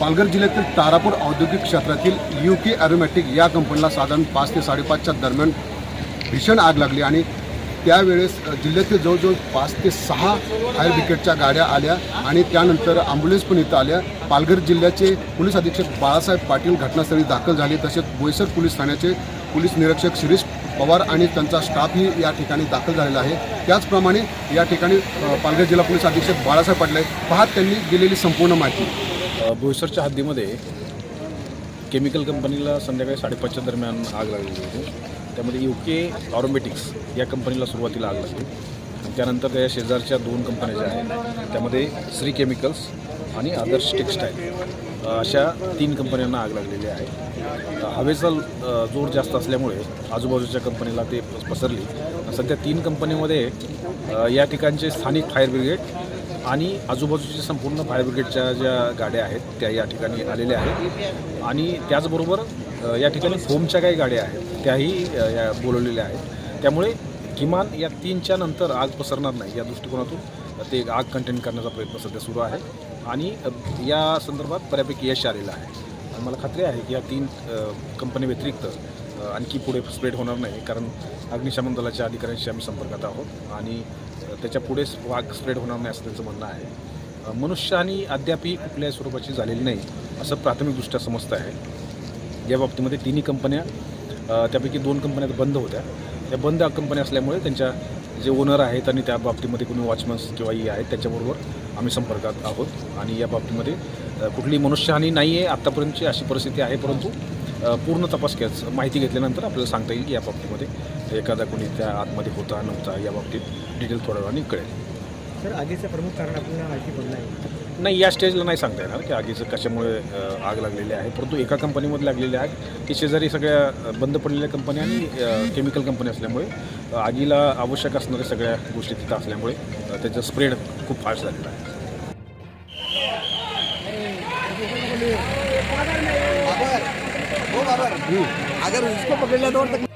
पालघर जिल्ह्यातील तारापूर औद्योगिक क्षेत्रातील यू के ॲरोमॅटिक या कंपनीला साधारण पाच ते साडेपाचच्या दरम्यान भीषण आग लागली आणि त्यावेळेस जिल्ह्यातील जवळजवळ पाच ते सहा फायर ब्रिगेडच्या गाड्या आल्या आणि त्यानंतर ॲम्ब्युलन्स पण इथं आल्या. पालघर जिल्ह्याचे पोलीस अधीक्षक बाळासाहेब पाटील घटनास्थळी दाखल झाले तसेच बोईसर पोलीस ठाण्याचे पोलीस निरीक्षक शिरीष पवार आणि त्यांचा स्टाफही या ठिकाणी दाखल झालेला आहे. त्याचप्रमाणे या ठिकाणी पालघर जिल्हा पोलीस अधीक्षक बाळासाहेब पाटील आहेत. पाहत त्यांनी दिलेली संपूर्ण माहिती. भुईसरच्या हद्दीमध्ये केमिकल कंपनीला संध्याकाळी साडेपाचच्या दरम्यान आग लागलेली होती. त्यामध्ये यू के ऑरोमॅटिक्स या कंपनीला सुरुवातीला आग लागली. त्यानंतर त्या शेजारच्या दोन कंपन्या ज्या आहेत त्यामध्ये श्री केमिकल्स आणि आदर्श टेक्स्टाईल अशा तीन कंपन्यांना आग लागलेली आहे. हवेचा जोर जास्त असल्यामुळे आजूबाजूच्या कंपनीला ते पसरली. सध्या तीन कंपनीमध्ये या ठिकाणचे स्थानिक फायर ब्रिगेड आणि आजूबाजूच्या संपूर्ण फायर ब्रिगेडच्या ज्या गाड्या आहेत त्या या ठिकाणी आलेल्या आहेत. आणि त्याचबरोबर या ठिकाणी फोमच्या काही गाड्या आहेत त्याही या बोलवलेल्या आहेत. त्यामुळे किमान या तीनच्या नंतर आग पसरणार नाही या दृष्टिकोनातून ते आग कंटेन करण्याचा प्रयत्न सध्या सुरू आहे. आणि या संदर्भात बऱ्यापैकी यश आलेलं आहे. आणि मला खात्री आहे की या तीन कंपनी व्यतिरिक्त आणखी पुढे स्प्रेड होणार नाही कारण अग्निशमन दलाच्या अधिकाऱ्यांशी आम्ही संपर्कात आहोत. आणि त्याच्या पुढे वाघ स्प्रेड होणार नाही असं त्यांचं म्हणणं आहे. मनुष्यहानी अद्यापही कुठल्याही स्वरूपाची झालेली नाही असं प्राथमिकदृष्ट्या समजतं आहे. या बाबतीमध्ये तिन्ही कंपन्या त्यापैकी दोन कंपन्या बंद होत्या. त्या बंद कंपन्या असल्यामुळे त्यांच्या जे ओनर आहेत आणि त्या बाबतीमध्ये कोणी वॉचमन्स किंवा ई आहेत त्याच्याबरोबर आम्ही संपर्कात आहोत. आणि या बाबतीमध्ये कुठली मनुष्यहानी नाही आहे आत्तापर्यंतची अशी परिस्थिती आहे परंतु पूर्ण तपास केस माहिती घेतल्यानंतर आपल्याला सांगता येईल की या बाबतीमध्ये एखादा कोणी त्या आतमध्ये होता नव्हता या बाबतीत डिटेल थोड्या वेळाने कळेल. सर आगीचं प्रमुख कारण आपल्याला माहिती पडलं आहे नाही या स्टेजला नाही सांगता येणार की आगीचं कशामुळे अ, आग लागलेली आहे. परंतु एका कंपनीमध्ये लागलेली आग ही शेजारी सगळ्या बंद पडलेल्या कंपन्या आणि केमिकल कंपनी असल्यामुळे अ, आगीला आवश्यक असणाऱ्या सगळ्या गोष्टी तिथं असल्यामुळे अ, त्याचा स्प्रेड खूप फास्ट झालेला आहे. अगर उसको पकड़ लिया तो और तक